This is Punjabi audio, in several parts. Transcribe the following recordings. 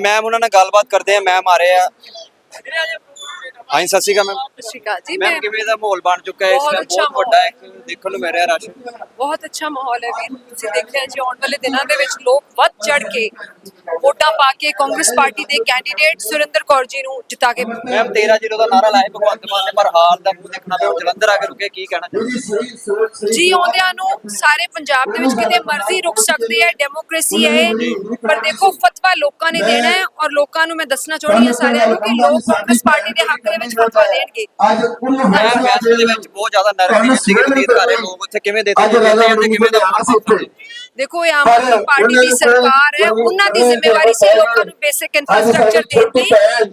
ਮੈਮ ਉਹਨਾਂ ਨਾਲ ਗੱਲਬਾਤ ਕਰਦੇ ਆ ਮੈਮ ਆ ਰਹੇ ਆ। ਹਾਂਜੀ ਸਤਿ ਸ਼੍ਰੀ ਅਕਾਲ ਮੈਮ। ਸਤਿ ਸ਼੍ਰੀ ਅਕਾਲ ਜੀ ਮੈਂ ਮੈਮ ਕਿਵੇਂ ਦਾ ਮਾਹੌਲ ਬਣ ਚੁੱਕਾ ਹੈ ਇਸ ਬਹੁਤ ਟਾਈਮ ਅੱਛਾ ਬਹੁਤ ਵੱਡਾ ਇੱਕ ਦੇਖਣ ਨੂੰ ਮਿਲ ਰਿਹਾ ਰਸ਼ ਬਹੁਤ ਅੱਛਾ ਮਾਹੌਲ ਹੈ ਵੀਰ ਤੁਸੀਂ ਦੇਖਿਆ ਜੀ ਆਉਣ ਵਾਲੇ ਦਿਨਾਂ ਦੇ ਵਿੱਚ ਲੋਕ ਵੱਧ ਚੜ ਕੇ ਵੋਟਾਂ ਪਾ ਕੇ ਕਾਂਗਰਸ ਪਾਰਟੀ ਦੇ ਕੈਂਡੀਡੇਟ ਸੁਰਿੰਦਰ ਕੌਰ ਜੀ ਨੂੰ ਜਿਤਾ ਕੇ ਮੈਮ 13 ਜ਼ੀਰੋ ਦਾ ਨਾਰਾ ਲਾਇਆ ਭਗਵੰਤ ਮਾਨ ਨੇ ਪਰ ਹਾਰ ਦਾ ਮੂੰਹ ਦੇਖਣਾ ਪਿਆ ਜਲੰਧਰ ਆ ਕੇ ਰੁਕੇ ਕੀ ਕਹਿਣਾ ਜੀ ਆਉਂਦਿਆਂ ਨੂੰ ਸਾਰੇ ਪੰਜਾਬ ਦੇ ਵਿੱਚ ਕਿਤੇ ਮਰਜ਼ੀ ਰੁਕ ਸਕਦੇ ਹੈ ਡੈਮੋਕ੍ਰੇਸੀ ਹੈ ਇਹ। ਪਰ ਦੇਖੋ ਫਤਵਾ ਲੋਕਾਂ ਨੇ ਦੇਣਾ ਹੈ ਔਰ ਲੋਕਾਂ ਨੂੰ ਮੈਂ ਦੱਸਣਾ ਚਾਹੁੰਦੀ ਹਾਂ ਸਾਰਿਆਂ ਨੂੰ ਕਿ ਲੋਕ ਕਾਂਗਰਸ ਪਾਰਟੀ ਦੇ ਹੱਕ ਦੇ ਵਿੱਚ ਫਤਵਾ ਦੇਣਗੇ ਅੱਜ ਉਹਨੂੰ ਮੈਮ ਮੈਚ ਦੇ ਵਿੱਚ ਬਹੁਤ ਜ਼ਿਆਦਾ ਨਰਮੀ ਸੀ ਗਰੀਬ ਘਰੇ ਲੋਕ ਉੱਥੇ ਕਿਵੇਂ ਦੇਤੇ ਅੱਜ ਰਾਜਾ ਜਾਂਦੇ ਕਿਵੇਂ ਦਾ ਮਾਹੌਲ ਸੀ ਦੇਖੋ ਇਹ ਆਮ ਆਦਮੀ ਪਾਰਟੀ ਦੀ ਸਰਕਾਰ ਹੈ ਉਹਨਾਂ ਦੀ ਜ਼ਿੰਮੇਵਾਰੀ ਸੀ ਲੋਕਾਂ ਨੂੰ ਬੇਸਿਕ ਇਨਫਰਾਸਟ੍ਰਕਚਰ ਦੇਣ ਦੀ।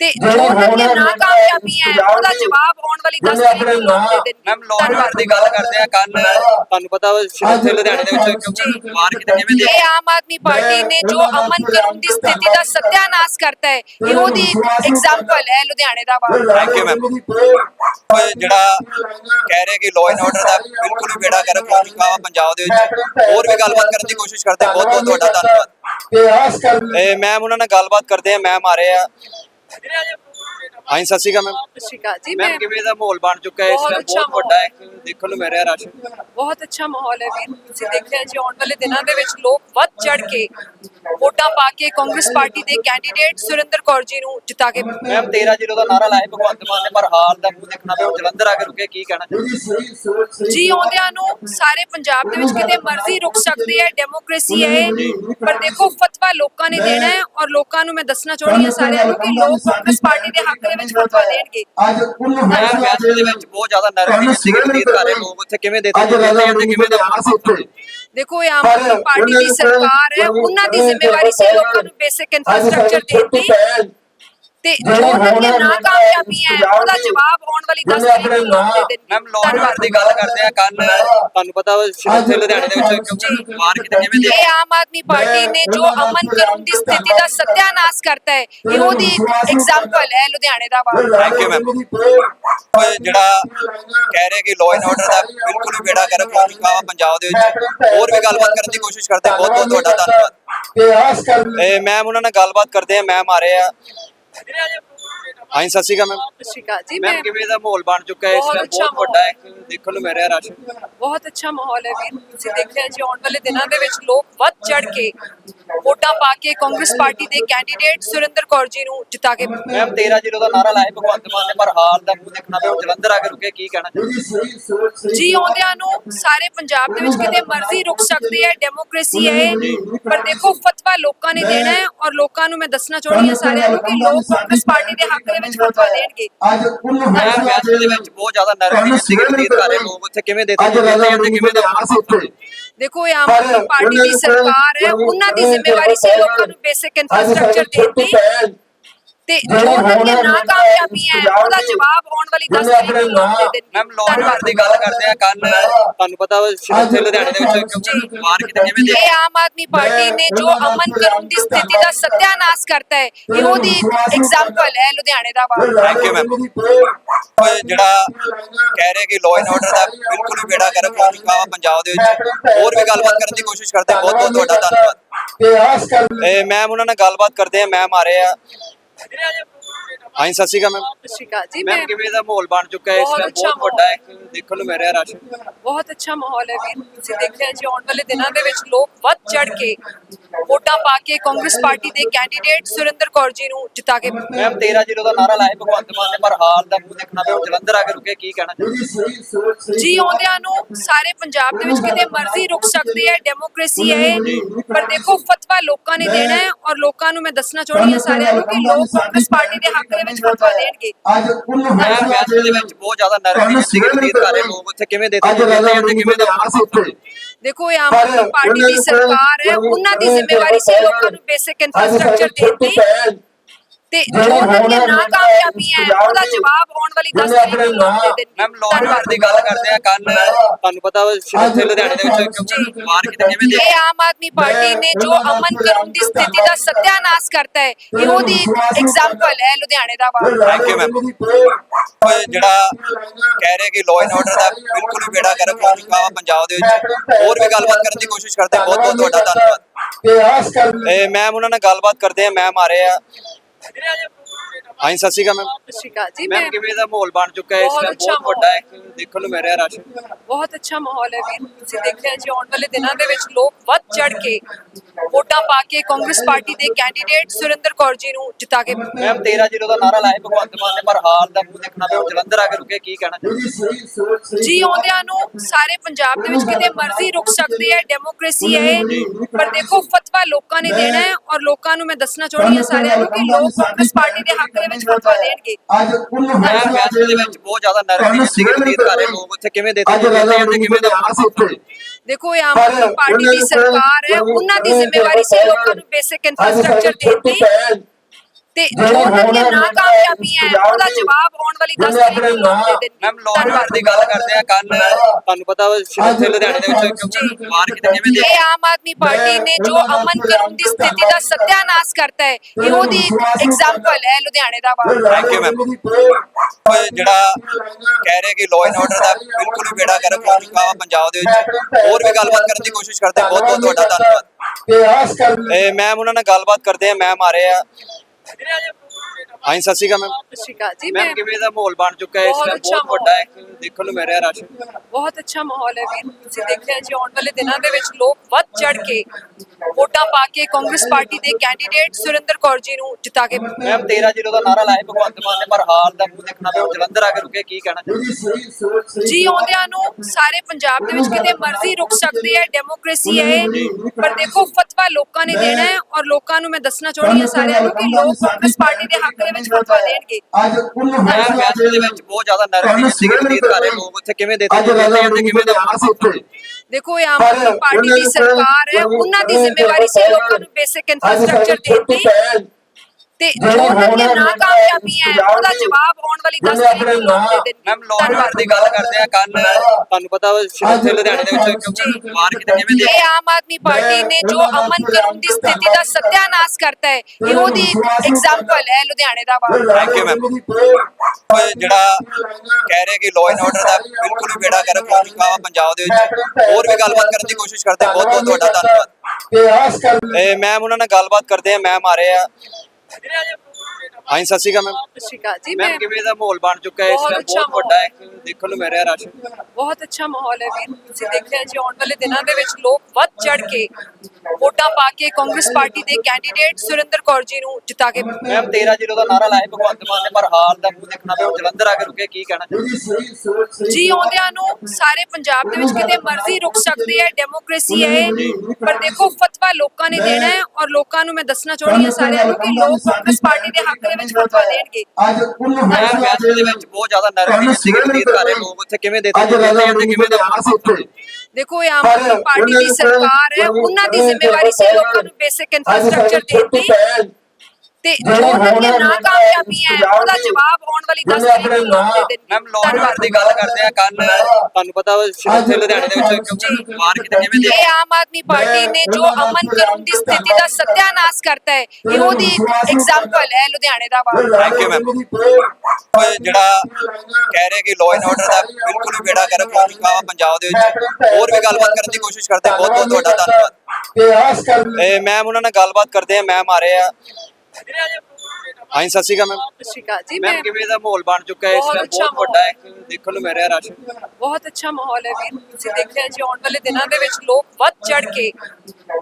ਤੇ ਜੋ ਉਹਨਾਂ ਦੀਆਂ ਨਾਕਾਮਯਾਬੀਆਂ ਹੈ ਉਹਦਾ ਜਵਾਬ ਆਉਣ ਵਾਲੀ 10 ਤਰੀਕ ਨੂੰ ਲੋਕ ਦੇ ਦੇਣਗੇ ਮੈਮ ਲੋਨ ਦੀ ਗੱਲ ਕਰਦੇ ਆ ਕੱਲ ਤੁਹਾਨੂੰ ਪਤਾ ਸ਼ਿਵਸੇ ਲੁਧਿਆਣੇ ਦੇ ਵਿੱਚ ਇੱਕ ਮਾਰ ਕਿਤੇ ਕਿਵੇਂ ਦੇ ਇਹ ਆਮ ਆਦਮੀ ਪਾਰਟੀ ਨੇ ਜੋ ਅਮਨ ਕਾਨੂੰਨ ਦੀ ਸਥਿਤੀ ਦਾ ਸਤਿਆਨਾਸ਼ ਕਰਤਾ ਹੈ ਇਹ ਉਹਦੀ ਐਗਜ਼ਾਮਪਲ ਹੈ ਲੁਧਿਆਣੇ ਦਾ ਵਾ ਥੈਂਕ ਯੂ ਮੈਮ ਜਿਹੜਾ ਕਹਿ ਰਹੇ ਕਿ ਲਾਅ ਐਂਡ ਆਰਡਰ ਦਾ ਬਿਲਕੁਲ ਹੀ ਬੇੜਾ ਗਰਕ ਹੋ ਚੁੱਕਾ ਵਾ ਪੰਜਾਬ ਦੇ ਵਿੱਚ। ਹੋਰ ਵੀ ਗੱਲਬਾਤ ਕਰਨ ਦੀ ਕੋਸ਼ਿਸ਼ ਕਰਦੇ। ਬਹੁਤ ਬਹੁਤ ਤੁਹਾਡਾ ਧੰਨਵਾਦ। ਤੇ ਆਸ ਕਰ ਇਹ ਮੈਮ ਉਹਨਾਂ ਨਾਲ ਗੱਲਬਾਤ ਕਰਦੇ ਆ ਮੈਮ ਆ ਰਹੇ ਆ। ਹਾਂਜੀ ਸਤਿ ਸ਼੍ਰੀ ਅਕਾਲ ਮੈਮ। ਸਤਿ ਸ਼੍ਰੀ ਅਕਾਲ ਜੀ ਮੈਂ ਮੈਮ ਕਿਵੇਂ ਦਾ ਮਾਹੌਲ ਬਣ ਚੁੱਕਾ ਹੈ ਇਸ ਬਹੁਤ ਟਾਈਮ ਅੱਛਾ ਬਹੁਤ ਵੱਡਾ ਇੱਕ ਦੇਖਣ ਨੂੰ ਮਿਲ ਰਿਹਾ ਰਸ਼ ਬਹੁਤ ਅੱਛਾ ਮਾਹੌਲ ਹੈ ਵੀਰ। ਤੁਸੀਂ ਦੇਖਿਆ ਜੀ ਆਉਣ ਵਾਲੇ ਦਿਨਾਂ ਦੇ ਵਿੱਚ ਲੋਕ ਵੱਧ ਚੜ ਕੇ ਵੋਟਾਂ ਪਾ ਕੇ ਕਾਂਗਰਸ ਪਾਰਟੀ ਦੇ ਕੈਂਡੀਡੇਟ ਸੁਰਿੰਦਰ ਕੌਰ ਜੀ ਨੂੰ ਜਿਤਾ ਕੇ ਮੈਮ 13 ਜ਼ੀਰੋ ਦਾ ਨਾਰਾ ਲਾਇਆ ਭਗਵੰਤ ਮਾਨ ਨੇ ਪਰ ਹਾਰ ਦਾ ਮੂੰਹ ਦੇਖਣਾ ਪਿਆ ਜਲੰਧਰ ਆ ਕੇ ਰੁਕੇ ਕੀ ਕਹਿਣਾ ਚਾਹੁੰਦੇ? ਜੀ ਆਉਂਦਿਆਂ ਨੂੰ ਸਾਰੇ ਪੰਜਾਬ ਦੇ ਵਿੱਚ ਕਿਤੇ ਮਰਜ਼ੀ ਰੁਕ ਸਕਦੇ ਹੈ ਡੈਮੋਕ੍ਰੇਸੀ ਹੈ। ਪਰ ਦੇਖੋ ਫਤਵਾ ਲੋਕਾਂ ਨੇ ਦੇਣਾ ਹੈ ਔਰ ਲੋਕਾਂ ਨੂੰ ਮੈਂ ਦੱਸਣਾ ਚਾਹੁੰਦੀ ਹਾਂ ਸਾਰਿਆਂ ਨੂੰ ਕਿ ਲੋਕ ਕਾਂਗਰਸ ਪਾਰਟੀ ਦੇ ਹੱਕ ਦੇ ਵਿੱਚ ਫਤਵਾ ਦੇਣਗੇ। ਅੱਜ ਮੈਮ ਮੈਚ ਦੇ ਵਿੱਚ ਬਹੁਤ ਜ਼ਿਆਦਾ ਨਰਮੀ ਸੀ ਗਰੀਬ ਘਰੇ ਲੋਕ ਉੱਥੇ ਕਿਵੇਂ ਦੇਤੇ ਅੱਜ ਰਾਜਾ ਜਾਂਦੇ ਕਿਵੇਂ ਦਾ ਦੇਖੋ ਇਹ ਆਮ ਆਦਮੀ ਪਾਰਟੀ ਦੀ ਸਰਕਾਰ ਹੈ ਉਹਨਾਂ ਦੀ ਜ਼ਿੰਮੇਵਾਰੀ ਸੀ ਲੋਕਾਂ ਨੂੰ ਬੇਸਿਕ ਇਨਫਰਾਸਟ੍ਰਕਚਰ ਦੇਣ ਦੀ। ਤੇ ਜੋ ਉਹਨਾਂ ਦੀਆਂ ਨਾਕਾਮਯਾਬੀਆਂ ਹੈ ਉਹਦਾ ਜਵਾਬ ਆਉਣ ਵਾਲੀ 10 ਤਰੀਕ ਨੂੰ ਲੋਕ ਦੇ ਦੇਣਗੇ ਮੈਮ ਲੋਨ ਦੀ ਗੱਲ ਕਰਦੇ ਆ ਕੱਲ ਤੁਹਾਨੂੰ ਪਤਾ ਵਾ ਸ਼ਿਵਸੇ ਲੁਧਿਆਣੇ ਦੇ ਵਿੱਚ ਇੱਕ ਮਾਰ ਕਿਤੇ ਕਿਵੇਂ ਦੇ ਇਹ ਆਮ ਆਦਮੀ ਪਾਰਟੀ ਨੇ ਜੋ ਅਮਨ ਕਾਨੂੰਨ ਦੀ ਸਥਿਤੀ ਦਾ ਸਤਿਆਨਾਸ਼ ਕਰਤਾ ਹੈ ਇਹ ਉਹਦੀ ਐਗਜ਼ਾਮਪਲ ਹੈ ਲੁਧਿਆਣੇ ਦਾ ਵਾ ਥੈਂਕ ਯੂ ਮੈਮ ਜਿਹੜਾ ਕਹਿ ਰਹੇ ਕਿ ਲਾਅ ਐਂਡ ਆਰਡਰ ਦਾ ਬਿਲਕੁਲ ਹੀ ਬੇੜਾ ਗਰਕ ਹੋ ਚੁੱਕਾ ਵਾ ਪੰਜਾਬ ਦੇ ਵਿੱਚ। ਹੋਰ ਵੀ ਗੱਲਬਾਤ ਕਰਨ ਦੀ ਕੋਸ਼ਿਸ਼ ਕਰਦੇ। ਬਹੁਤ ਬਹੁਤ ਤੁਹਾਡਾ ਧੰਨਵਾਦ। ਤੇ ਆਸ ਕਰ ਇਹ ਮੈਮ ਉਹਨਾਂ ਨਾਲ ਗੱਲਬਾਤ ਕਰਦੇ ਆ ਮੈਮ ਆ ਰਹੇ ਆ। Зря я ਹਾਂਜੀ ਸਤਿ ਸ਼੍ਰੀ ਅਕਾਲ ਮੈਮ। ਸਤਿ ਸ਼੍ਰੀ ਅਕਾਲ ਜੀ ਮੈਂ ਮੈਮ ਕਿਵੇਂ ਦਾ ਮਾਹੌਲ ਬਣ ਚੁੱਕਾ ਹੈ ਇਸ ਬਹੁਤ ਅੱਛਾ ਬਹੁਤ ਵੱਡਾ ਇੱਕ ਦੇਖਣ ਨੂੰ ਮਿਲ ਰਿਹਾ ਰਸ਼ ਬਹੁਤ ਅੱਛਾ ਮਾਹੌਲ ਹੈ ਵੀਰ। ਤੁਸੀਂ ਦੇਖਿਆ ਜੀ ਆਉਣ ਵਾਲੇ ਦਿਨਾਂ ਦੇ ਵਿੱਚ ਲੋਕ ਵੱਧ ਚੜ ਕੇ ਵੋਟਾਂ ਪਾ ਕੇ ਕਾਂਗਰਸ ਪਾਰਟੀ ਦੇ ਕੈਂਡੀਡੇਟ ਸੁਰਿੰਦਰ ਕੌਰ ਜੀ ਨੂੰ ਜਿਤਾ ਕੇ ਮੈਮ 13 ਜ਼ੀਰੋ ਦਾ ਨਾਰਾ ਲਾਇਆ ਭਗਵੰਤ ਮਾਨ ਨੇ ਪਰ ਹਾਰ ਦਾ ਮੂੰਹ ਦੇਖਣਾ ਪਿਆ ਜਲੰਧਰ ਆ ਕੇ ਰੁਕੇ ਕੀ ਕਹਿਣਾ ਜੀ ਆਉਂਦਿਆਂ ਨੂੰ ਸਾਰੇ ਪੰਜਾਬ ਦੇ ਵਿੱਚ ਕਿਤੇ ਮਰਜ਼ੀ ਰੁਕ ਸਕਦੇ ਹੈ ਡੈਮੋਕ੍ਰੇਸੀ ਹੈ। ਪਰ ਦੇਖੋ ਫਤਵਾ ਲੋਕਾਂ ਨੇ ਦੇਣਾ ਹੈ ਔਰ ਲੋਕਾਂ ਨੂੰ ਮੈਂ ਦੱਸਣਾ ਚਾਹੁੰਦੀ ਹਾਂ ਸਾਰਿਆਂ ਨੂੰ ਕਿ ਲੋਕ ਕਾਂਗਰਸ ਪਾਰਟੀ ਦੇ ਹੱਕ ਦੇ ਵਿੱਚ ਫਤਵਾ ਦੇਣਗੇ। ਅੱਜ ਉਹਨੂੰ ਮੈਮ ਮੈਚ ਦੇ ਵਿੱਚ ਬਹੁਤ ਜ਼ਿਆਦਾ ਨਰਮੀ ਸੀ ਗਰੀਬ ਘਰੇ ਲੋਕ ਉੱਥੇ ਕਿਵੇਂ ਦੇਤੇ ਅੱਜ ਰਾਜਾ ਜਾਂਦੇ ਕਿਵੇਂ ਦਾ ਮਾਹੌਲ ਸੀ ਦੇਖੋ ਇਹ ਆਮ ਆਦਮੀ ਪਾਰਟੀ ਦੀ ਸਰਕਾਰ ਹੈ ਉਹਨਾਂ ਦੀ ਜ਼ਿੰਮੇਵਾਰੀ ਸੀ ਲੋਕਾਂ ਨੂੰ ਬੇਸਿਕ ਇਨਫਰਾਸਟ੍ਰਕਚਰ ਦੇਣ ਦੀ। ਤੇ ਜੋ ਉਹਨਾਂ ਦੀਆਂ ਨਾਕਾਮਯਾਬੀਆਂ ਹੈ ਉਹਦਾ ਜਵਾਬ ਆਉਣ ਵਾਲੀ 10 ਤਰੀਕ ਨੂੰ ਲੋਕ ਦੇ ਦੇਣਗੇ ਮੈਮ ਲੋਨ ਦੀ ਗੱਲ ਕਰਦੇ ਆ ਕੱਲ ਤੁਹਾਨੂੰ ਪਤਾ ਵਾ ਸ਼ਿਵਸੇ ਲੁਧਿਆਣੇ ਦੇ ਵਿੱਚ ਇੱਕ ਮਾਰ ਕਿਤੇ ਕਿਵੇਂ ਦੇ ਇਹ ਆਮ ਆਦਮੀ ਪਾਰਟੀ ਨੇ ਜੋ ਅਮਨ ਕਾਨੂੰਨ ਦੀ ਸਥਿਤੀ ਦਾ ਸਤਿਆਨਾਸ਼ ਕਰਤਾ ਹੈ ਇਹ ਉਹਦੀ ਐਗਜ਼ਾਮਪਲ ਹੈ ਲੁਧਿਆਣੇ ਦਾ ਵਾ ਥੈਂਕ ਯੂ ਮੈਮ ਜਿਹੜਾ ਕਹਿ ਰਹੇ ਕਿ ਲਾਅ ਐਂਡ ਆਰਡਰ ਦਾ ਬਿਲਕੁਲ ਹੀ ਬੇੜਾ ਗਰਕ ਹੋ ਚੁੱਕਾ ਵਾ ਪੰਜਾਬ ਦੇ ਵਿੱਚ। ਹੋਰ ਵੀ ਗੱਲਬਾਤ ਕਰਨ ਦੀ ਕੋਸ਼ਿਸ਼ ਕਰਦੇ। ਬਹੁਤ ਬਹੁਤ ਤੁਹਾਡਾ ਧੰਨਵਾਦ। ਤੇ ਆਸ ਕਰ ਇਹ ਮੈਮ ਉਹਨਾਂ ਨਾਲ ਗੱਲਬਾਤ ਕਰਦੇ ਆ ਮੈਮ ਆ ਰਹੇ ਆ। Yeah, yeah. ਹਾਂਜੀ ਸਤਿ ਸ਼੍ਰੀ ਅਕਾਲ ਮੈਮ। ਸਤਿ ਸ਼੍ਰੀ ਅਕਾਲ। ਜੀ ਮੈਂ ਮੈਮ ਕਿਵੇਂ ਦਾ ਮਾਹੌਲ ਬਣ ਚੁੱਕਾ ਹੈ? ਇਸ ਬਹੁਤ ਅੱਛਾ ਬਹੁਤ ਵੱਡਾ ਇੱਕ ਦੇਖਣ ਨੂੰ ਮਿਲ ਰਿਹਾ ਰਸ਼ ਬਹੁਤ ਅੱਛਾ ਮਾਹੌਲ ਹੈ ਵੀਰ ਤੁਸੀਂ ਦੇਖਿਆ ਜੀ ਆਉਣ ਵਾਲੇ ਦਿਨਾਂ ਦੇ ਵਿੱਚ ਲੋਕ ਵੱਧ ਚੜ ਕੇ ਵੋਟਾਂ ਪਾ ਕੇ ਕਾਂਗਰਸ ਪਾਰਟੀ ਦੇ ਕੈਂਡੀਡੇਟ ਸੁਰਿੰਦਰ ਕੌਰ ਜੀ ਨੂੰ ਜਿਤਾ ਕੇ ਮੈਮ 13 ਜ਼ੀਰੋ ਦਾ ਨਾਰਾ ਲਾਇਆ ਭਗਵੰਤ ਮਾਨ ਨੇ ਪਰ ਹਾਰ ਦਾ ਮੂੰਹ ਦੇਖਣਾ ਪਿਆ ਜਲੰਧਰ ਆ ਕੇ ਰੁਕੇ ਕੀ ਕਹਿਣਾ ਚਾਹੁੰਦੇ ਜੀ ਆਉਂਦਿਆਂ ਨੂੰ ਸਾਰੇ ਪੰਜਾਬ ਦੇ ਵਿੱਚ ਕਿਤੇ ਮਰਜ਼ੀ ਰੁਕ ਸਕਦੇ ਹੈ ਡੈਮੋਕ੍ਰੇਸੀ ਹੈ ਇਹ। ਪਰ ਦੇਖੋ ਫਤਵਾ ਲੋਕਾਂ ਨੇ ਦੇਣਾ ਹੈ ਔਰ ਲੋਕਾਂ ਨੂੰ ਮੈਂ ਦੱਸਣਾ ਚਾਹੁੰਦੀ ਹਾਂ ਸਾਰਿਆਂ ਨੂੰ ਕਿ ਲੋਕ ਕਾਂਗਰਸ ਪਾਰਟੀ ਦੇ ਹੱਕ ਦੇ ਵਿੱਚ ਫਤਵਾ ਦੇਣਗੇ ਅੱਜ ਉਹਨੂੰ ਮੈਮ ਮੈਚ ਦੇ ਵਿੱਚ ਬਹੁਤ ਜ਼ਿਆਦਾ ਨਰਮੀ ਸੀ ਗਰੀਬ ਘਰੇ ਲੋਕ? ਉੱਥੇ ਕਿਵੇਂ ਦੇਤੇ ਅੱਜ ਰਾਜਾ ਜਾਂਦੇ ਕਿਵੇਂ ਦਾ ਮਾਹੌਲ ਸੀ ਦੇਖੋ ਇਹ ਆਮ ਆਦਮੀ ਪਾਰਟੀ ਦੀ ਸਰਕਾਰ ਹੈ। ਉਹਨਾਂ ਦੀ ਜ਼ਿੰਮੇਵਾਰੀ ਸੀ ਲੋਕਾਂ ਨੂੰ ਬੇਸਿਕ ਇਨਫਰਾਸਟ੍ਰਕਚਰ ਦੇਣ ਦੀ। ਤੇ ਜੋ ਉਹਨਾਂ ਦੀਆਂ ਨਾਕਾਮਯਾਬੀਆਂ ਹੈ ਉਹਦਾ ਜਵਾਬ ਆਉਣ ਵਾਲੀ 10 ਤਰੀਕ ਨੂੰ ਦੇ ਮੈਮ ਲੋਨ ਆਰਡਰ ਦੀ ਗੱਲ ਕਰਦੇ ਆ ਕੱਲ ਤੁਹਾਨੂੰ ਪਤਾ ਇੱਥੇ ਲੁਧਿਆਣੇ ਦੇ ਵਿੱਚ ਮਾਰ ਕਿਤੇ ਕਿਵੇਂ ਦੇ ਇਹ ਆਮ ਆਦਮੀ ਪਾਰਟੀ ਨੇ ਜੋ ਅਮਨ ਕਾਨੂੰਨ ਦੀ ਸਥਿਤੀ ਦਾ ਸਤਿਆਨਾਸ਼ ਕਰਤਾ ਹੈ ਇਹ ਉਹਦੀ ਐਗਜ਼ਾਮਪਲ ਹੈ ਲੁਧਿਆਣੇ ਦਾ ਵਾ Thank you, ma'am. ਜਿਹੜਾ ਕਹਿ ਰਹੇ ਕਿ ਲਾਅ ਐਂਡ ਆਰਡਰ ਦਾ ਬਿਲਕੁਲ ਹੀ ਬੇੜਾ ਗਰਕ ਹੋ ਚੁੱਕਾ ਵਾ ਪੰਜਾਬ ਦੇ ਵਿੱਚ। ਹੋਰ ਵੀ ਗੱਲਬਾਤ ਕਰਨ ਦੀ ਕੋਸ਼ਿਸ਼ ਕਰਦੇ। ਬਹੁਤ ਬਹੁਤ ਤੁਹਾਡਾ ਧੰਨਵਾਦ। ਤੇ ਆਸ ਕਰ ਇਹ ਮੈਮ ਉਹਨਾਂ ਨਾਲ ਗੱਲਬਾਤ ਕਰਦੇ ਆ ਮੈਮ ਆ ਰਹੇ ਆ। Грянем. ਹਾਂਜੀ ਸਤਿ ਸ਼੍ਰੀ ਅਕਾਲ ਮੈਮ। ਸਤਿ ਸ਼੍ਰੀ ਅਕਾਲ ਜੀ ਮੈਮ ਕਿਵੇਂ ਦਾ ਮਾਹੌਲ ਬਣ ਚੁੱਕਾ ਹੈ? ਇਸ ਬਹੁਤ ਅੱਛਾ ਬਹੁਤ ਵੱਡਾ ਇੱਕ ਦੇਖਣ ਨੂੰ ਮਿਲ ਰਿਹਾ ਰਸ਼ ਬਹੁਤ ਅੱਛਾ ਮਾਹੌਲ ਹੈ ਵੀਰ। ਤੁਸੀਂ ਦੇਖਿਆ ਜੀ ਆਉਣ ਵਾਲੇ ਦਿਨਾਂ ਦੇ ਵਿੱਚ ਲੋਕ ਵੱਧ ਚੜ ਕੇ ਵੋਟਾਂ ਪਾ ਕੇ ਕਾਂਗਰਸ ਪਾਰਟੀ ਦੇ ਕੈਂਡੀਡੇਟ ਸੁਰਿੰਦਰ ਕੌਰ ਜੀ ਨੂੰ ਜਿਤਾ ਕੇ ਮੈਮ 13 ਜ਼ੀਰੋ ਦਾ ਨਾਰਾ ਲਾਇਆ ਭਗਵੰਤ ਮਾਨ ਨੇ ਪਰ ਹਾਲ ਦਾ ਮੂੰਹ ਦੇਖਣਾ ਪਿਆ ਜਲੰਧਰ ਆ ਕੇ ਰੁਕੇ ਕੀ ਕਹਿਣਾ ਜੀ ਆਉਂਦਿਆਂ ਨੂੰ ਸਾਰੇ ਪੰਜਾਬ ਦੇ ਵਿੱਚ ਕਿਤੇ ਮਰਜ਼ੀ ਰੁਕ ਸਕਦੀ ਹੈ ਡੈਮੋਕ੍ਰੇਸੀ ਹੈ। ਪਰ ਦੇਖੋ ਫਤਵਾ ਲੋਕਾਂ ਨੇ ਦੇਣਾ ਹੈ ਔਰ ਲੋਕਾਂ ਨੂੰ ਮੈਂ ਦੱਸਣਾ ਚਾਹੁੰਦੀ ਹਾਂ ਸਾਰਿਆਂ ਨੂੰ ਕਿ ਲੋਕ ਕਾਂਗਰਸ ਪਾਰਟੀ ਦੇ ਹੱਕ ਦੇ ਵਿੱਚ ਫਤਵਾ ਦੇਣਗੇ ਅੱਜ ਕੁੱਲ ਮੈਮ ਫੈਸਲਾ ਵੈਸੇ ਦੇ ਵਿੱਚ ਬਹੁਤ ਜ਼ਿਆਦਾ ਨਰਮੀ ਸਿਗਰਟ ਦੀ ਕਰ ਰਹੇ ਲੋਕ ਉੱਥੇ ਕਿਵੇਂ ਦੇ ਅੱਜ ਦਿੱਤੇ ਰਾਜਾ ਜਾਂਦੇ ਤੇ ਕਿਵੇਂ ਦਾ ਆਸ ਉੱਤੇ। ਦੇਖੋ ਇਹ ਆਮ ਆਦਮੀ ਪਾਰਟੀ ਦੀ ਸਰਕਾਰ ਹੈ ਉਹਨਾਂ ਦੀ ਜ਼ਿੰਮੇਵਾਰੀ ਸੀ ਲੋਕਾਂ ਨੂੰ ਬੇਸਿਕ ਇਨਫਰਾਸਟ੍ਰਕਚਰ ਦੇਣ ਦੀ। ਤੇ ਜੋ ਉਹਨਾਂ ਦੀਆਂ ਨਾਕਾਮਯਾਬੀਆਂ ਹੈ ਉਹਦਾ ਜਵਾਬ ਆਉਣ ਵਾਲੀ 10 ਤਰੀਕ ਨੂੰ ਲੋਕ ਦੇ ਮੈਮ ਦੀ ਗੱਲ ਕਰਦੇ ਆ ਕੱਲ ਤੁਹਾਨੂੰ ਪਤਾ ਇੱਥੇ ਲੁਧਿਆਣੇ ਦੇ ਵਿੱਚ ਮਾਰ ਕਿਤੇ ਕਿਵੇਂ ਦੇ ਇਹ ਆਮ ਆਦਮੀ ਪਾਰਟੀ ਨੇ ਜੋ ਅਮਨ ਕਾਨੂੰਨ ਦੀ ਸਥਿਤੀ ਦਾ ਸਤਿਆਨਾਸ਼ ਕਰਤਾ ਹੈ। ਇਹ ਉਹਦੀ ਐਗਜ਼ਾਮਪਲ ਹੈ ਲੁਧਿਆਣੇ ਦਾ ਵਾ Thank you, ma'am. ਜਿਹੜਾ ਕਹਿ ਰਹੇ ਕਿ ਲਾਅ ਐਂਡ ਆਰਡਰ ਦਾ ਬਿਲਕੁਲ ਹੀ ਬੇੜਾ ਗਰਕ ਹੋ ਚੁੱਕਾ ਵਾ ਪੰਜਾਬ ਦੇ ਵਿੱਚ। ਹੋਰ ਵੀ ਗੱਲਬਾਤ ਕਰਨ ਦੀ ਕੋਸ਼ਿਸ਼ ਕਰਦੇ ਹਾਂ। ਬਹੁਤ ਬਹੁਤ ਤੁਹਾਡਾ ਧੰਨਵਾਦ। ਤੇ ਆਸ ਕਰ ਇਹ ਮੈਮ ਉਹਨਾਂ ਨਾਲ ਗੱਲਬਾਤ ਕਰਦੇ ਆ ਮੈਮ ਆ ਰਹੇ ਆ। Зря я ਹਾਂਜੀ ਸਤਿ ਸ਼੍ਰੀ ਅਕਾਲ ਮੈਮ। ਸਤਿ ਸ਼੍ਰੀ ਅਕਾਲ ਜੀ ਮੈਮ ਮੈਂ ਕਿਵੇਂ ਦਾ ਮਾਹੌਲ ਬਣ ਚੁੱਕਾ ਹੈ ਇਸ ਬਹੁਤ ਟਾਈਮ ਅੱਛਾ ਬਹੁਤ ਵੱਡਾ ਇੱਕ ਦੇਖਣ ਨੂੰ ਮਿਲ ਰਿਹਾ ਰਸ਼ ਬਹੁਤ ਅੱਛਾ ਮਾਹੌਲ ਹੈ ਵੀਰ। ਤੁਸੀਂ ਦੇਖਿਆ ਜੀ ਆਉਣ ਵਾਲੇ ਦਿਨਾਂ ਦੇ ਵਿੱਚ ਲੋਕ ਵੱਧ ਚੜ ਕੇ ਵੋਟਾਂ ਪਾ ਕੇ ਕਾਂਗਰਸ ਪਾਰਟੀ ਦੇ ਕੈਂਡੀਡੇਟ ਸੁਰਿੰਦਰ ਕੌਰ ਜੀ ਨੂੰ ਜਿਤਾ ਕੇ ਮੈਮ 13 ਜ਼ੀਰੋ ਦਾ ਨਾਰਾ ਲਾਇਆ ਭਗਵੰਤ ਮਾਨ ਨੇ ਪਰ ਹਾਲ ਦਾ ਮੂੰਹ ਦੇਖਣਾ ਪਿਆ। ਉਹ ਜਲੰਧਰ ਆ ਕੇ ਰੁਕੇ ਕੀ ਕਹਿਣਾ ਚਾਹੁੰਦੇ ਜੀ ਆਉਂਦਿਆਂ ਨੂੰ ਸਾਰੇ ਪੰਜਾਬ ਦੇ ਵਿੱਚ ਕਿਤੇ ਮਰਜ਼ੀ ਰੁਕ ਸਕਦੀ ਹੈ ਡੈਮੋਕ੍ਰੇਸੀ ਹੈ ਇਹ। ਪਰ ਦੇਖੋ ਫਤਵਾ ਲੋਕਾਂ ਨੇ ਦੇਣਾ ਹੈ ਔਰ ਲੋਕਾਂ ਨੂੰ ਮੈਂ ਦੱਸਣਾ ਚਾਹੁੰਦੀ ਹਾਂ ਸਾਰਿਆਂ ਨੂੰ ਕਿ ਲੋਕ ਕਾਂਗਰਸ ਪਾਰਟੀ ਦੇ ਹੱਕ ਦੇ ਵਿੱਚ ਫਤਵਾ ਦੇਣਗੇ ਅੱਜ ਕੁੱਲ ਵੈਸੇ ਦੇ ਵਿੱਚ ਬਹੁਤ ਜ਼ਿਆਦਾ ਨਰਮੀ ਸਿਗਰਟ ਦੀ ਕਰ ਰਹੇ ਲੋਕ ਉੱਥੇ ਕਿਵੇਂ ਦੇ ਦਿੱਤੇ ਜਾਂਦੇ ਕਿਵੇਂ ਦਾ ਦੇਖੋ ਇਹ ਆਮ ਆਦਮੀ ਪਾਰਟੀ ਦੀ ਸਰਕਾਰ ਹੈ ਉਹਨਾਂ ਦੀ ਜ਼ਿੰਮੇਵਾਰੀ ਸੀ ਲੋਕਾਂ ਨੂੰ ਬੇਸਿਕ ਇਨਫਰਾਸਟ੍ਰਕਚਰ ਦੇਣ ਦੀ। ਤੇ ਜੋ ਉਹਨਾਂ ਦੀਆਂ ਨਾਕਾਮਯਾਬੀਆਂ ਹੈ ਉਹਦਾ ਜਵਾਬ ਆਉਣ ਵਾਲੀ 10 ਤਰੀਕ ਨੂੰ ਲੋਕ ਦੇ ਦੇਣਗੇ ਮੈਮ ਆਰਡਰ ਦੀ ਗੱਲ ਕਰਦੇ ਆ ਕੱਲ ਤੁਹਾਨੂੰ ਪਤਾ ਵਾ ਇੱਥੇ ਲੁਧਿਆਣੇ ਦੇ ਵਿੱਚ ਮਾਰ ਕਿਤੇ ਕਿਵੇਂ ਦੇ ਇਹ ਆਮ ਆਦਮੀ ਪਾਰਟੀ ਨੇ ਜੋ ਅਮਨ ਕਾਨੂੰਨ ਦੀ ਸਥਿਤੀ ਦਾ ਸਤਿਆਨਾਸ਼ ਕਰਤਾ ਹੈ ਇਹ ਉਹਦੀ ਐਗਜ਼ਾਮਪਲ ਹੈ ਲੁਧਿਆਣੇ ਦਾ ਵਾ Thank you, ma'am. ਜਿਹੜਾ ਕਹਿ ਰਹੇ ਕਿ ਲਾਅ ਐਂਡ ਆਰਡਰ ਦਾ ਬਿਲਕੁਲ ਹੀ ਬੇੜਾ ਗਰਕ ਹੋ ਚੁੱਕਾ ਵਾ ਪੰਜਾਬ ਦੇ ਵਿੱਚ। ਹੋਰ ਵੀ ਗੱਲਬਾਤ ਕਰਨ ਦੀ ਕੋਸ਼ਿਸ਼ ਕਰਦੇ। ਬਹੁਤ ਬਹੁਤ ਤੁਹਾਡਾ ਧੰਨਵਾਦ। ਤੇ ਆਸ ਕਰ ਇਹ ਮੈਮ ਉਹਨਾਂ ਨਾਲ ਗੱਲਬਾਤ ਕਰਦੇ ਆ ਮੈਮ ਆ ਰਹੇ ਆ। Грянем ਹਾਂਜੀ ਸਤਿ ਸ਼੍ਰੀ ਅਕਾਲ ਮੈਮ। ਸਤਿ ਸ਼੍ਰੀ ਅਕਾਲ ਜੀ ਮੈਂ ਮੈਮ ਕਿਵੇਂ ਦਾ ਮਾਹੌਲ ਬਣ ਚੁੱਕਾ ਹੈ ਇਸ ਬਹੁਤ ਟਾਈਮ ਅੱਛਾ ਬਹੁਤ ਵੱਡਾ ਇੱਕ ਦੇਖਣ ਨੂੰ ਮਿਲ ਰਿਹਾ ਰਸ਼ ਬਹੁਤ ਅੱਛਾ ਮਾਹੌਲ ਹੈ ਵੀਰ। ਤੁਸੀਂ ਦੇਖਿਆ ਜੀ ਆਉਣ ਵਾਲੇ ਦਿਨਾਂ ਦੇ ਵਿੱਚ ਲੋਕ ਵੱਧ ਚੜ ਕੇ ਵੋਟਾਂ ਪਾ ਕੇ ਕਾਂਗਰਸ ਪਾਰਟੀ ਦੇ ਕੈਂਡੀਡੇਟ ਸੁਰਿੰਦਰ ਕੌਰ ਜੀ ਨੂੰ ਜਿਤਾ ਕੇ ਮੈਮ 13 ਜ਼ੀਰੋ ਦਾ ਨਾਰਾ ਲਾਇਆ ਭਗਵੰਤ ਮਾਨ ਨੇ ਪਰ ਹਾਲ ਦਾ ਮੂੰਹ ਦੇਖਣਾ ਪਿਆ ਜਲੰਧਰ ਆ ਕੇ ਰੁਕੇ ਕੀ ਕਹਿਣਾ ਚਾਹੁੰਦੇ? ਜੀ ਆਉਂਦਿਆਂ ਨੂੰ ਸਾਰੇ ਪੰਜਾਬ ਦੇ ਵਿੱਚ ਕਿਤੇ ਮਰਜ਼ੀ ਰੁਕ ਸਕਦੀ ਹੈ ਡੈਮੋਕ੍ਰੇਸੀ ਹੈ ਇਹ। ਪਰ ਦੇਖੋ ਫਤਵਾ ਲੋਕਾਂ ਨੇ ਦੇਣਾ ਹੈ ਔਰ ਲੋਕਾਂ ਨੂੰ ਮੈਂ ਦੱਸਣਾ ਚਾਹੁੰਦੀ ਹਾਂ ਸਾਰਿਆਂ ਨੂੰ ਕਿ ਲੋਕ ਕਾਂਗਰਸ ਪਾਰਟੀ ਦੇ ਹੱਕ ਦੇ ਵਿੱਚ ਫਤਵਾ ਦੇਣਗੇ। ਅੱਜ ਕੁੱਲ ਮੈਮ ਫੈਸਲਾ ਵੈਸੇ ਦੇ ਵਿੱਚ ਬਹੁਤ ਜ਼ਿਆਦਾ ਨਰਮੀ ਸਿਗਰਟ ਦੀ ਕਰ ਰਹੇ ਲੋਕ ਉੱਥੇ ਕਿਵੇਂ ਦੇ ਅੱਜ ਦਿੱਤੇ ਰਾਜਾ ਜਾਂਦੇ ਕਿਵੇਂ ਦਾ ਆਸ ਉੱਤੇ ਦੇਖੋ ਇਹ ਆਮ ਆਦਮੀ ਪਾਰਟੀ ਦੀ ਸਰਕਾਰ ਹੈ ਉਹਨਾਂ ਦੀ ਜ਼ਿੰਮੇਵਾਰੀ ਸੀ ਲੋਕਾਂ ਨੂੰ ਬੇਸਿਕ ਇਨਫਰਾਸਟ੍ਰਕਚਰ ਦੇਣ ਦੀ। ਤੇ ਜੋ ਉਹਨਾਂ ਦੀਆਂ ਨਾਕਾਮਯਾਬੀਆਂ ਹੈ ਉਹਦਾ ਜਵਾਬ ਆਉਣ ਵਾਲੀ 10 ਤਰੀਕ ਨੂੰ ਲੋਕ ਦੇ ਦੇਣਗੇ ਮੈਮ ਲੋਨ ਆਰਡਰ ਦੀ ਗੱਲ ਕਰਦੇ ਆ ਕੱਲ ਤੁਹਾਨੂੰ ਪਤਾ ਵਾ ਇੱਥੇ ਲੁਧਿਆਣੇ ਦੇ ਵਿੱਚ ਮਾਰ ਕਿਤੇ ਕਿਵੇਂ ਦੇ ਇਹ ਆਮ ਆਦਮੀ ਪਾਰਟੀ ਨੇ ਜੋ ਅਮਨ ਕਾਨੂੰਨ ਦੀ ਸਥਿਤੀ ਦਾ ਸਤਿਆਨਾਸ਼ ਕਰਤਾ ਹੈ ਇਹ ਉਹਦੀ ਐਗਜ਼ਾਮਪਲ ਹੈ ਲੁਧਿਆਣੇ ਦਾ ਵਾ Thank you, ma'am. ਜਿਹੜਾ ਕਹਿ ਰਹੇ ਕਿ ਲਾਅ ਐਂਡ ਆਰਡਰ ਦਾ ਬਿਲਕੁਲ ਹੀ ਬੇੜਾ ਗਰਕ ਹੋ ਚੁੱਕਾ ਵਾ ਪੰਜਾਬ ਦੇ ਵਿੱਚ। ਹੋਰ ਵੀ ਗੱਲਬਾਤ ਕਰਨ ਦੀ ਕੋਸ਼ਿਸ਼ ਕਰਦੇ। ਬਹੁਤ ਬਹੁਤ ਤੁਹਾਡਾ ਧੰਨਵਾਦ। ਤੇ ਆਸ ਕਰ ਇਹ ਮੈਮ ਉਹਨਾਂ ਨਾਲ ਗੱਲਬਾਤ ਕਰਦੇ ਆ ਮੈਮ ਆ ਰਹੇ ਆ। ਹਾਂਜੀ ਸਤਿ ਸ਼੍ਰੀ ਅਕਾਲ ਮੈਮ। ਸਤਿ ਸ਼੍ਰੀ ਅਕਾਲ ਜੀ ਮੈਂ ਮੈਮ ਕਿਵੇਂ ਦਾ ਮਾਹੌਲ ਬਣ ਚੁੱਕਾ ਹੈ ਇਸ ਬਹੁਤ ਅੱਛਾ ਬਹੁਤ ਵੱਡਾ ਇੱਕ ਦੇਖਣ ਨੂੰ ਮਿਲ ਰਿਹਾ ਰਸ਼ ਬਹੁਤ ਅੱਛਾ ਮਾਹੌਲ ਹੈ ਵੀਰ। ਤੁਸੀਂ ਦੇਖਿਆ ਜੀ ਆਉਣ ਵਾਲੇ ਦਿਨਾਂ ਦੇ ਵਿੱਚ ਲੋਕ ਵੱਧ ਚੜ ਕੇ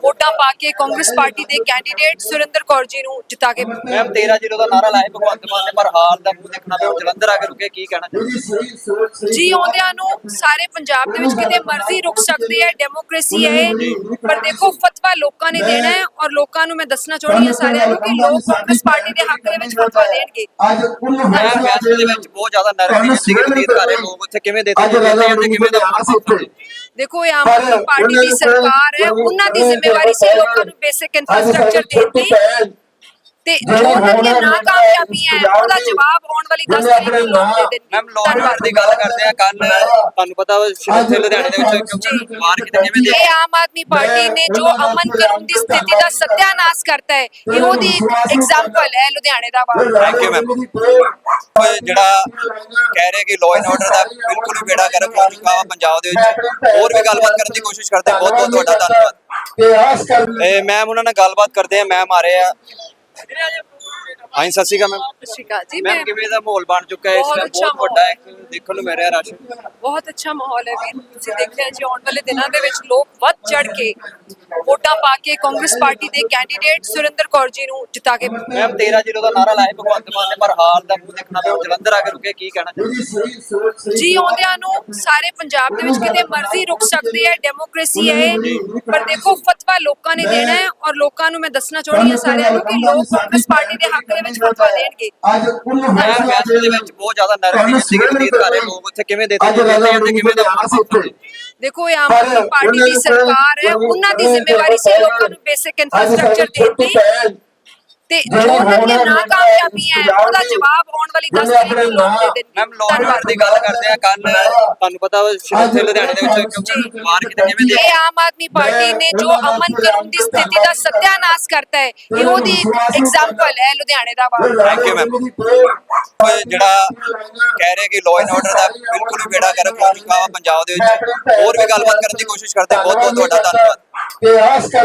ਵੋਟਾਂ ਪਾ ਕੇ ਕਾਂਗਰਸ ਪਾਰਟੀ ਦੇ ਕੈਂਡੀਡੇਟ ਸੁਰਿੰਦਰ ਕੌਰ ਜੀ ਨੂੰ ਜਿਤਾ ਕੇ ਮੈਮ 13 ਜ਼ੀਰੋ ਦਾ ਨਾਰਾ ਲਾਇਆ ਭਗਵੰਤ ਮਾਨ ਨੇ ਪਰ ਹਾਲ ਦਾ ਮੂੰਹ ਦੇਖਣਾ ਪਿਆ ਉਹ ਜਲੰਧਰ ਆ ਕੇ ਰੁਕੇ ਕੀ ਕਹਿਣਾ ਚਾਹੁੰਦੇ ਜੀ ਆਉਂਦਿਆਂ ਨੂੰ ਸਾਰੇ ਪੰਜਾਬ ਦੇ ਵਿੱਚ ਕਿਤੇ ਮਰਜ਼ੀ ਰੁਕ ਸਕਦੀ ਹੈ ਡੈਮੋਕ੍ਰੇਸੀ ਹੈ। ਪਰ ਦੇਖੋ ਫਤਵਾ ਲੋਕਾਂ ਨੇ ਦੇਣਾ ਹੈ ਔਰ ਲੋਕਾਂ ਨੂੰ ਮੈਂ ਦੱਸਣਾ ਚਾਹੁੰਦੀ ਹਾਂ ਸਾਰਿਆਂ ਨੂੰ ਕਿ ਲੋਕ ਕਾਂਗਰਸ ਪਾਰਟੀ ਦੇ ਹੱਕ ਦੇ ਵਿੱਚ ਫਤਵਾ ਦੇਣਗੇ ਅੱਜ ਫੈਸਲਾ ਵੈਸੇ ਦੇ ਵਿੱਚ ਬਹੁਤ ਜ਼ਿਆਦਾ ਨਰਮੀ ਦੀ ਕਰ ਰਹੇ ਲੋਕ ਉੱਥੇ ਕਿਵੇਂ ਦੇ ਅੱਜ ਦਿੱਤੇ ਜਾਂਦੇ ਕਿਵੇਂ ਦਾ ਦੇਖੋ ਇਹ ਆਮ ਆਦਮੀ ਪਾਰਟੀ ਦੀ ਸਰਕਾਰ ਹੈ ਉਹਨਾਂ ਦੀ ਜ਼ਿੰਮੇਵਾਰੀ ਸੀ ਲੋਕਾਂ ਨੂੰ ਬੇਸਿਕ ਇਨਫਰਾਸਟ੍ਰਕਚਰ ਦੇਣ ਦੀ ਤੇ ਜੋ ਉਹਨਾਂ ਦੀਆਂ ਨਾਕਾਮਯਾਬੀਆਂ ਹੈ ਉਹਦਾ ਜਵਾਬ ਆਉਣ ਵਾਲੀ 10 ਤਰੀਕ ਨੂੰ ਲੋਕ ਦੇ ਮੈਮ ਆਰਡਰ ਦੀ ਗੱਲ ਕਰਦੇ ਆ ਕੱਲ ਤੁਹਾਨੂੰ ਪਤਾ ਵਾ ਸ਼੍ਰੀ ਲੁਧਿਆਣੇ ਦੇ ਵਿੱਚ ਕਿਉਂਕਿ ਮਾਰ ਕਿਤੇ ਕਿਵੇਂ ਦੇ ਇਹ ਆਮ ਆਦਮੀ ਪਾਰਟੀ ਨੇ ਜੋ ਅਮਨ ਕਾਨੂੰਨ ਦੀ ਸਥਿਤੀ ਦਾ ਸਤਿਆਨਾਸ਼ ਕਰਤਾ ਹੈ ਇਹ ਉਹਦੀ ਐਗਜ਼ਾਮਪਲ ਹੈ ਲੁਧਿਆਣੇ ਦਾ ਵਾ Thank you, ma'am. ਉਹ ਜਿਹੜਾ ਕਹਿ ਰਹੇ ਕਿ ਲਾਅ ਐਂਡ ਆਰਡਰ ਦਾ ਬਿਲਕੁਲ ਹੀ ਬੇੜਾ ਗਰਕ ਹੋ ਚੁੱਕਾ ਵਾ ਪੰਜਾਬ ਦੇ ਵਿੱਚ। ਹੋਰ ਵੀ ਗੱਲਬਾਤ ਕਰਨ ਦੀ ਕੋਸ਼ਿਸ਼ ਕਰਦੇ। ਬਹੁਤ ਬਹੁਤ ਤੁਹਾਡਾ ਧੰਨਵਾਦ। ਤੇ ਆਸ ਕਰ ਇਹ ਮੈਮ ਉਹਨਾਂ ਨਾਲ ਗੱਲਬਾਤ ਕਰਦੇ ਆ ਮੈਮ ਆ ਰਹੇ ਆ। Good night, ਹਾਂਜੀ ਸਤਿ ਸ਼੍ਰੀ ਅਕਾਲ ਮੈਮ। ਸਤਿ ਸ਼੍ਰੀ ਅਕਾਲ। ਜੀ ਮੈਮ ਮੈਂ ਕਿਵੇਂ ਦਾ ਮਾਹੌਲ ਬਣ ਚੁੱਕਾ ਹੈ? ਇਸ ਬਹੁਤ ਅੱਛਾ ਬਹੁਤ ਵੱਡਾ ਇੱਕ ਦੇਖਣ ਨੂੰ ਮਿਲ ਰਿਹਾ ਰਸ਼ ਬਹੁਤ ਅੱਛਾ ਮਾਹੌਲ ਹੈ ਵੀਰ ਤੁਸੀਂ ਦੇਖਿਆ ਜੀ ਆਉਣ ਵਾਲੇ ਦਿਨਾਂ ਦੇ ਵਿੱਚ ਲੋਕ ਵੱਧ ਚੜ ਕੇ ਵੋਟਾਂ ਪਾ ਕੇ ਕਾਂਗਰਸ ਪਾਰਟੀ ਦੇ ਕੈਂਡੀਡੇਟ ਸੁਰਿੰਦਰ ਕੌਰ ਜੀ ਨੂੰ ਜਿਤਾ ਕੇ ਮੈਮ 13 ਜ਼ੀਰੋ ਦਾ ਨਾਰਾ ਲਾਇਆ ਭਗਵੰਤ ਮਾਨ ਨੇ ਪਰ ਹਾਰ ਦਾ ਮੂੰਹ ਦੇਖਣਾ ਪਿਆ। ਜਲੰਧਰ ਆ ਕੇ ਰੁਕੇ ਕੀ ਕਹਿਣਾ ਚਾਹੁੰਦੇ ਜੀ ਆਉਂਦਿਆਂ ਨੂੰ ਸਾਰੇ ਪੰਜਾਬ ਦੇ ਵਿੱਚ ਕਿਤੇ ਮਰਜ਼ੀ ਰੁਕ ਸਕਦੀ ਹੈ ਡੈਮੋਕ੍ਰੇਸੀ ਹੈ ਇਹ। ਪਰ ਦੇਖੋ ਫਤਵਾ ਲੋਕਾਂ ਨੇ ਦੇਣਾ ਹੈ ਔਰ ਲੋਕਾਂ ਨੂੰ ਮੈਂ ਦੱਸਣਾ ਚਾਹੁੰਦੀ ਹਾਂ ਸਾਰਿਆਂ ਨੂੰ ਕਿ ਲੋਕ ਕਾਂਗਰਸ ਪਾਰਟੀ ਦੇ ਹੱਕ ਦੇ ਵਿੱਚ ਫਤਵਾ ਦੇਣਗੇ ਅੱਜ ਕੁੱਲ ਮੈਂ ਫੈਸਲੇ ਦੇ ਵਿੱਚ ਬਹੁਤ ਜ਼ਿਆਦਾ ਨਰਮੀ ਦਿੱਤੀ ਗਈ ਬਤੀਤ ਕਰ ਰਹੇ ਲੋਕ। ਉੱਥੇ ਕਿਵੇਂ ਦੇਤੇ ਅੱਜ ਜੀ ਰਾਜਾ ਤੇ ਕਿਵੇਂ ਦਾ ਆਣਾ ਸੀ ਉੱਥੇ। ਦੇਖੋ ਇਹ ਆਮ ਆਦਮੀ ਪਾਰਟੀ ਦੀ ਸਰਕਾਰ ਹੈ ਉਹਨਾਂ ਦੀ ਜ਼ਿੰਮੇਵਾਰੀ ਸੀ ਲੋਕਾਂ ਨੂੰ ਬੇਸਿਕ ਇਨਫਰਾਸਟ੍ਰਕਚਰ ਦੇਣ ਦੀ। ਤੇ ਜੋ ਉਹਨਾਂ ਦੀਆਂ ਨਾਕਾਮਯਾਬੀਆਂ ਹੈ ਉਹਦਾ ਜਵਾਬ ਆਉਣ ਵਾਲੀ 10 ਤਰੀਕ ਨੂੰ ਲੋਕ ਦੇ ਮੈਮ ਲੋਨ ਆਰਡਰ ਦੀ ਗੱਲ ਕਰਦੇ ਆ ਕੱਲ ਤੁਹਾਨੂੰ ਪਤਾ ਸ਼੍ਰੀ ਲੁਧਿਆਣੇ ਦੇ ਵਿੱਚ ਕਿਉਂਕਿ ਮਾਰ ਕਿਤੇ ਕਿਵੇਂ ਦੇ ਇਹ ਆਮ ਆਦਮੀ ਪਾਰਟੀ ਨੇ ਜੋ ਅਮਨ ਕਾਨੂੰਨ ਦੀ ਸਥਿਤੀ ਦਾ ਸਤਿਆਨਾਸ਼ ਕਰਤਾ ਹੈ ਇਹ ਉਹਦੀ ਐਗਜ਼ਾਮਪਲ ਹੈ ਲੁਧਿਆਣੇ ਦਾ ਵਾ Thank you, ma'am. ਉਹ ਜਿਹੜਾ ਕਹਿ ਰਹੇ ਕਿ ਲਾਅ ਐਂਡ ਆਰਡਰ ਦਾ ਬਿਲਕੁਲ ਹੀ ਬੇੜਾ ਗਰਕ ਹੋ ਚੁੱਕਾ ਵਾ ਪੰਜਾਬ ਦੇ ਵਿੱਚ। ਹੋਰ ਵੀ ਗੱਲਬਾਤ ਕਰਨ ਦੀ ਕੋਸ਼ਿਸ਼ ਕਰਦੇ। ਬਹੁਤ ਬਹੁਤ ਤੁਹਾਡਾ ਧੰਨਵਾਦ ਤੇ ਆਸ ਕਰ